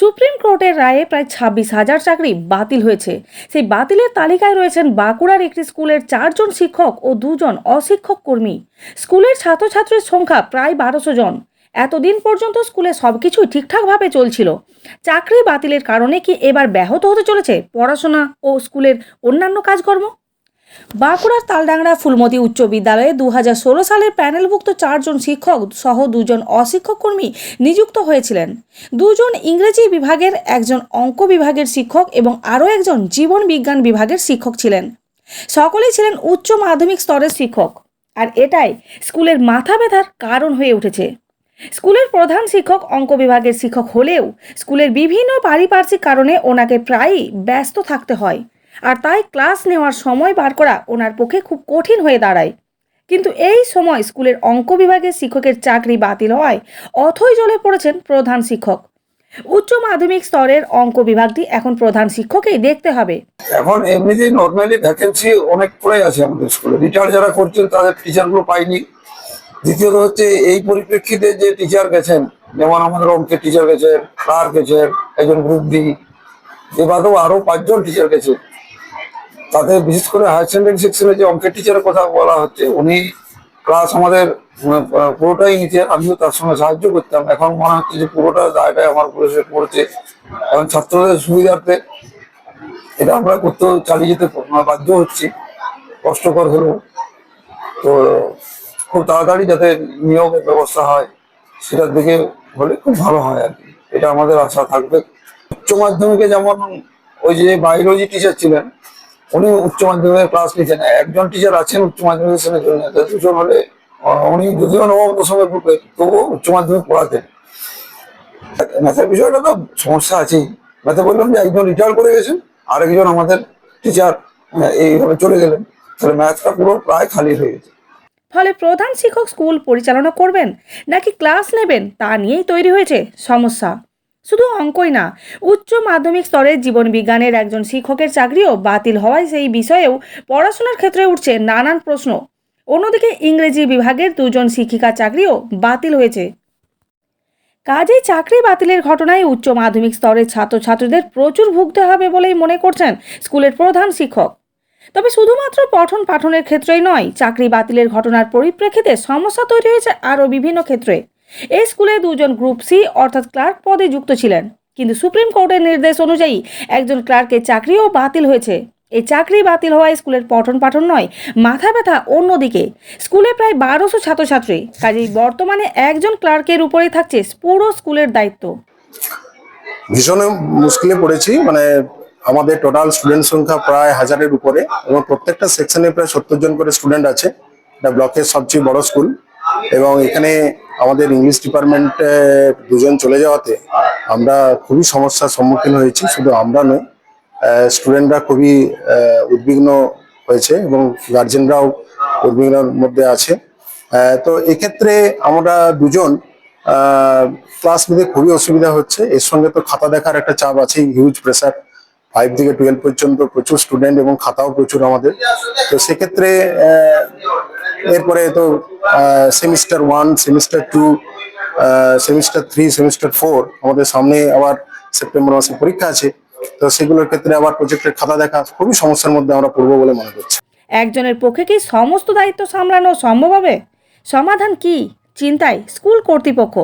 Supreme কোর্টের রায়ে প্রায় ছাব্বিশ হাজার চাকরি বাতিল হয়েছে। সেই বাতিলের তালিকায় রয়েছেন বাঁকুড়ার একটি স্কুলের চারজন শিক্ষক ও দুজন অশিক্ষক কর্মী। স্কুলের ছাত্রছাত্রীর সংখ্যা প্রায় বারোশো জন। এতদিন পর্যন্ত স্কুলে সব কিছুই ঠিকঠাকভাবে চলছিল। চাকরি বাতিলের কারণে কি এবার ব্যাহত হতে চলেছে পড়াশোনা ও স্কুলের অন্যান্য কাজকর্ম? বাঁকুড়ার তালডাংরা ফুলমতি উচ্চ বিদ্যালয়ে দু সালের প্যানেলভুক্ত চারজন শিক্ষক সহ দুজন অশিক্ষক কর্মী নিযুক্ত হয়েছিলেন। দুজন ইংরেজি বিভাগের, একজন অঙ্ক বিভাগের শিক্ষক এবং আরও একজন জীবন বিজ্ঞান বিভাগের শিক্ষক ছিলেন। সকলেই ছিলেন উচ্চ মাধ্যমিক স্তরের শিক্ষক। আর এটাই স্কুলের মাথা ব্যথার কারণ হয়ে উঠেছে। স্কুলের প্রধান শিক্ষক, অঙ্ক বিভাগের শিক্ষক হলেও স্কুলের বিভিন্ন পারিপার্শ্বিক কারণে ওনাকে প্রায়ই ব্যস্ত থাকতে হয়। আর তাই ক্লাস নেওয়ার সময় বার করা ওনার পক্ষে খুব কঠিন হয়ে দাঁড়ায়। কিন্তু এই সময় স্কুলের অঙ্ক বিভাগের শিক্ষকের চাকরি বাতিল হওয়ায় অথই জ্বলে পড়েছেন প্রধান শিক্ষক। উচ্চ মাধ্যমিক স্তরের অঙ্ক বিভাগটি এখন প্রধান শিক্ষকেই দেখতে হবে। এখন এমনিতেই নর্মালি ভ্যাকেন্সি অনেক পড়ে আছে আমাদের স্কুলে। রিটায়ার যারা করছেন, তাদের টিচারগুলো পাইনি দ্বিতীয়ত হচ্ছে এই পরিপ্রেক্ষিতে যে টিচার গেছেন, যেমন আমাদের অঙ্কের টিচার গেছেন ক্লার্ক গেছেন, একজন গ্রুপ ডি এ আরও পাঁচজন টিচার গেছে। তাতে বিশেষ করে হায়ার সেকেন্ডারি সেকশনে যে অঙ্কের টিচারের কথা বলা হচ্ছে, উনি ক্লাস আমাদের পুরোটাই নিতেন আমিও তার সঙ্গে সাহায্য করতাম। এখন মনে হচ্ছে যে পুরোটা দায়টাই আমার উপরে পড়ছে। এখন ছাত্রদের সুবিধার্থে এটা আমরা করতে চালিয়ে যেতে বাধ্য হচ্ছি। কষ্টকর হলেও। তো খুব তাড়াতাড়ি যাতে নিয়োগের ব্যবস্থা হয়, সেটার দিকে হলে খুব ভালো হয় আর কি। এটা আমাদের আশা থাকবে। উচ্চ মাধ্যমিকে যেমন ওই যে বায়োলজি টিচার ছিলেন উনি উচ্চ মাধ্যমিকের ক্লাস নিতেন একজন টিচার আছেন উচ্চ মাধ্যমিক শ্রেণির জন্য দুজন হলে উনি যদিও নবম দশমের গ্রুপে তবুও উচ্চ মাধ্যমিক পড়াতেন। ম্যাথের বিষয়টা তো সমস্যা আছেই। ম্যাথে বললাম যে একজন রিটায়ার করে গেছেন, আরেকজন আমাদের টিচার এইভাবে চলে গেলেন। তাহলে ম্যাথটা পুরো প্রায় খালি হয়ে গেছে। ফলে প্রধান শিক্ষক স্কুল পরিচালনা করবেন নাকি ক্লাস নেবেন তা নিয়েই তৈরি হয়েছে সমস্যা? শুধু অঙ্কই না, উচ্চ মাধ্যমিক স্তরের জীবন বিজ্ঞানের একজন শিক্ষকের চাকরিও বাতিল হওয়ায় সেই বিষয়েও পড়াশোনার ক্ষেত্রে উঠছে নানান প্রশ্ন। অন্যদিকে ইংরেজি বিভাগের দুজন শিক্ষিকা চাকরিও বাতিল হয়েছে। কাজেই চাকরি বাতিলের ঘটনায় উচ্চ মাধ্যমিক স্তরের ছাত্রছাত্রীদের প্রচুর ভুগতে হবে বলেই মনে করছেন স্কুলের প্রধান শিক্ষক। তবে শুধুমাত্র পঠন পাঠনের ক্ষেত্রেই নয়, চাকরি বাতিলের ঘটনার পরিপ্রেক্ষিতে সমস্যা তৈরি হয়েছে আরও বিভিন্ন ক্ষেত্রে। এই স্কুলে দুজন গ্রুপ সি অর্থাৎ ক্লার্ক পদে যুক্ত ছিলেন। কিন্তু সুপ্রিম কোর্টের নির্দেশ অনুযায়ী একজন ক্লার্কের চাকরিও বাতিল হয়েছে। এই চাকরি বাতিল হওয়ায় স্কুলের পঠন পাঠন নয়, মাথা ব্যথা অন্যদিকে। স্কুলে প্রায় বারোশো ছাত্রছাত্রী, কাজেই বর্তমানে একজন ক্লার্কের উপরেই থাকছে পুরো স্কুলের দায়িত্ব। ভীষণ মুশকিলে পড়েছি মানে আমাদের টোটাল স্টুডেন্ট সংখ্যা প্রায় হাজারের উপরে এবং প্রত্যেকটা সেকশনে প্রায় সত্তর জন করে স্টুডেন্ট আছে। এটা ব্লকের সবচেয়ে বড় স্কুল এবং এখানে আমাদের ইংলিশ ডিপার্টমেন্টে দুজন চলে যাওয়াতে আমরা খুবই সমস্যার সম্মুখীন হয়েছি। শুধু আমরা নয় স্টুডেন্টরা খুবই উদ্বিগ্ন হয়েছে এবং গার্জেনরাও উদ্বিগ্নের মধ্যে আছে। তো এক্ষেত্রে আমরা দুজন ক্লাস নিতে খুবই অসুবিধা হচ্ছে। এর সঙ্গে তো খাতা দেখার একটা চাপ আছে হিউজ প্রেসার ফাইভ থেকে টুয়েলভ পর্যন্ত প্রচুর স্টুডেন্ট এবং খাতাও প্রচুর আমাদের। তো সেক্ষেত্রে এরপরে তো semester one semester two semester three semester four আমাদের সামনে আবার সেপ্টেম্বর মাসে পরীক্ষা আছে। তো সেগুলোর ক্ষেত্রে আবার প্রজেক্টের খাতা দেখা খুবই সমস্যার মধ্যে আমরা পড়ব বলে মনে করছি। একজনের পক্ষে কি সমস্ত দায়িত্ব সামলানো সম্ভব হবে? সমাধান কি? চিন্তায় স্কুল কর্তৃপক্ষ।